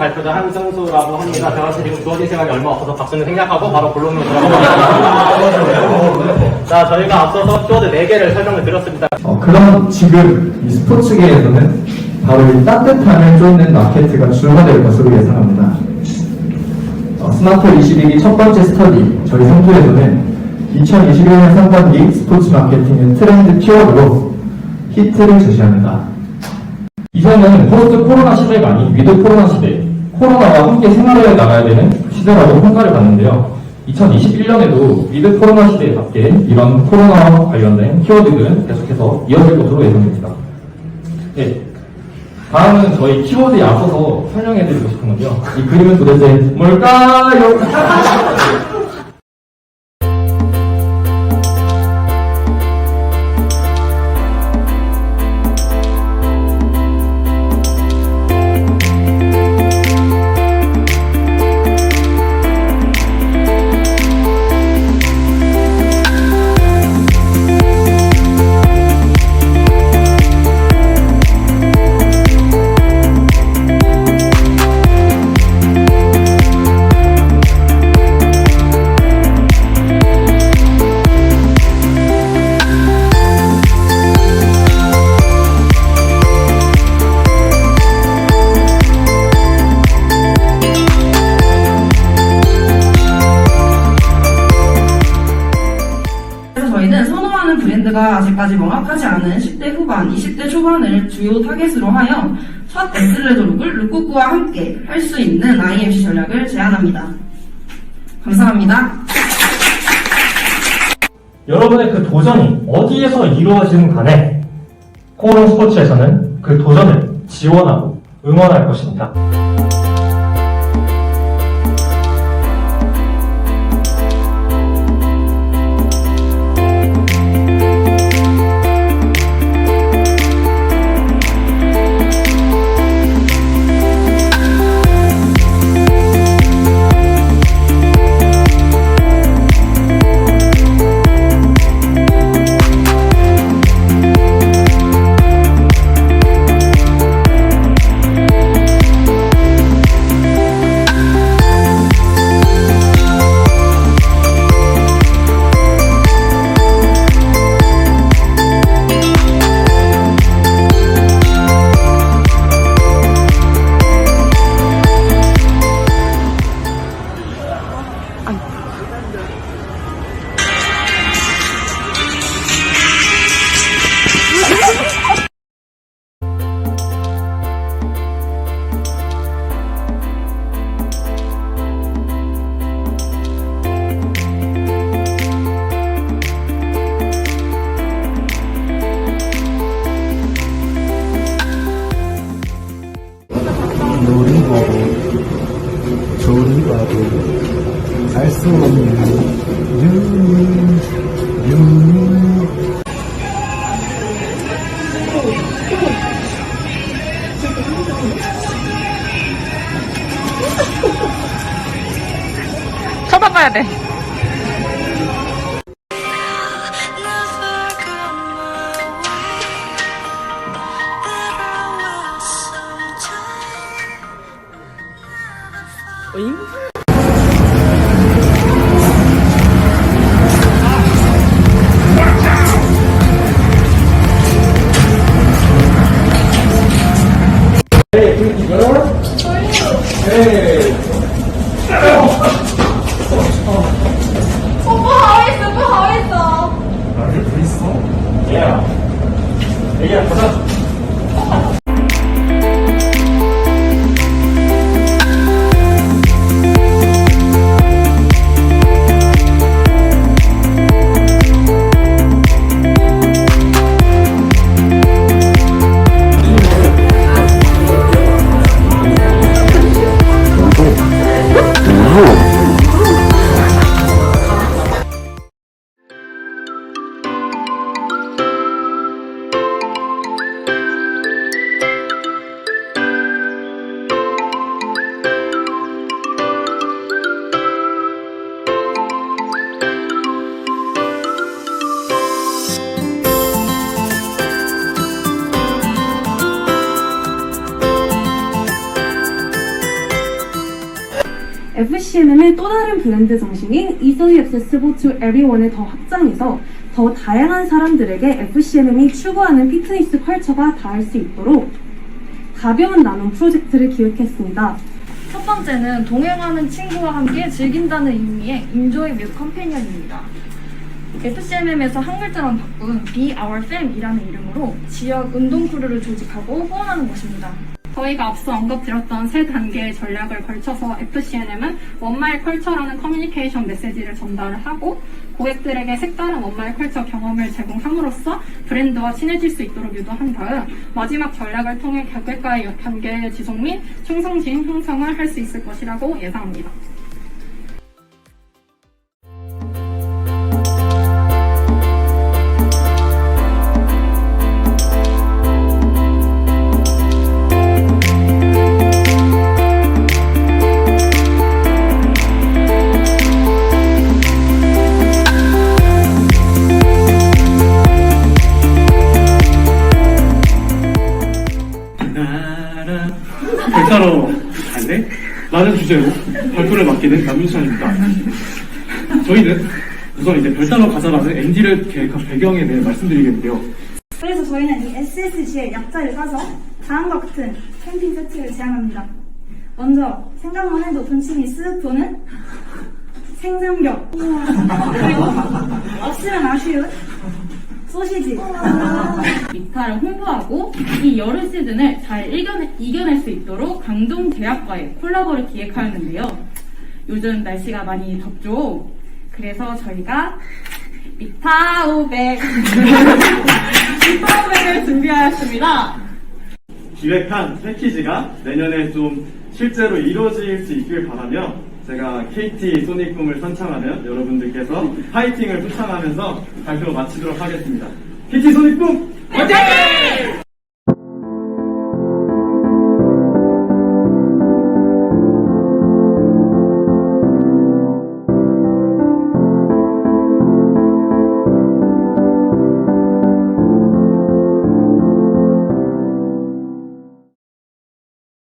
발표자 한승수라고 합니다. 저한테 지금 주어진 시간이 얼마 없어서 박수는 생략하고 바로 본론으로 들어가겠습니다. 자, 저희가 앞서서 키워드 4개를 설명을 드렸습니다. 어, 그럼 지금 이 스포츠계에서는 바로 이 따뜻함을 쫓는 마케트가 주가 될 것으로 예상합니다. 어, 스마트 21기 첫 번째 스터디 저희 상조에서는 2021년 상반기 스포츠 마케팅의 트렌드 키워드로 히트를 제시합니다. 이제는 포스트 코로나 시대가 아닌 위드 코로나 시대, 코로나와 함께 생활해 나가야 되는 시대라고 평가를 받는데요. 2021년에도 위드 코로나 시대에 맞게 이런 코로나와 관련된 키워드들은 계속해서 이어질 것으로 예상됩니다. 네. 다음은 저희 키워드에 앞서서 설명해드리고 싶은 건데요. 이 그림은 도대체 뭘까요? 브랜드가 아직까지 명확하지 않은 10대 후반, 20대 초반을 주요 타겟으로 하여 첫 에스레도 룩을 룩꾸꾸와 함께 할 수 있는 IMC 전략을 제안합니다. 감사합니다. 여러분의 그 도전이 어디에서 이루어지는 간에 코롱 스포츠에서는 그 도전을 지원하고 응원할 것입니다. 哎呀，不是。 FCNM의 또 다른 브랜드 정신인 easily accessible to everyone을 더 확장해서 더 다양한 사람들에게 FCNM이 추구하는 피트니스 컬처가 닿을 수 있도록 가벼운 나눔 프로젝트를 기획했습니다. 첫 번째는 동행하는 친구와 함께 즐긴다는 의미의 Enjoy with Companion입니다. FCMM에서 한 글자만 바꾼 Be Our Fam이라는 이름으로 지역 운동 크루를 조직하고 후원하는 것입니다. 저희가 앞서 언급드렸던 세 단계의 전략을 걸쳐서 FCNM은 원마일 컬처라는 커뮤니케이션 메시지를 전달을 하고 고객들에게 색다른 원마일 컬처 경험을 제공함으로써 브랜드와 친해질 수 있도록 유도한 다음 마지막 전략을 통해 고객과의 관계의 지속 및 충성심 형성을 할 수 있을 것이라고 예상합니다. 별따로 갈래? 라는 주제로 발표를 맡게 된 남윤찬입니다. 저희는 우선 이제 별따로 가자라는 ND를 계획한 배경에 대해 말씀드리겠는데요. 그래서 저희는 이 SSG의 약자를 따서 다음과 같은 캠핑 세트를 제안합니다. 먼저 생각만 해도 군침이 쓱 도는 생삼겹 그리고 없으면 아쉬운 소시지 미타를 홍보하고 이 여름 시즌을 잘 이겨내, 이겨낼 수 있도록 강동 제약과의 콜라보를 기획하였는데요. 요즘 날씨가 많이 덥죠. 그래서 저희가 미타오백 미타오백을 준비하였습니다. 기획한 패키지가 내년에 좀 실제로 이루어질 수 있길 바라며 제가 KT 소닉 꿈을 선창하는 여러분들께서 파이팅을 표창하면서 발표 마치도록 하겠습니다. KT 소닉 꿈! 화이팅!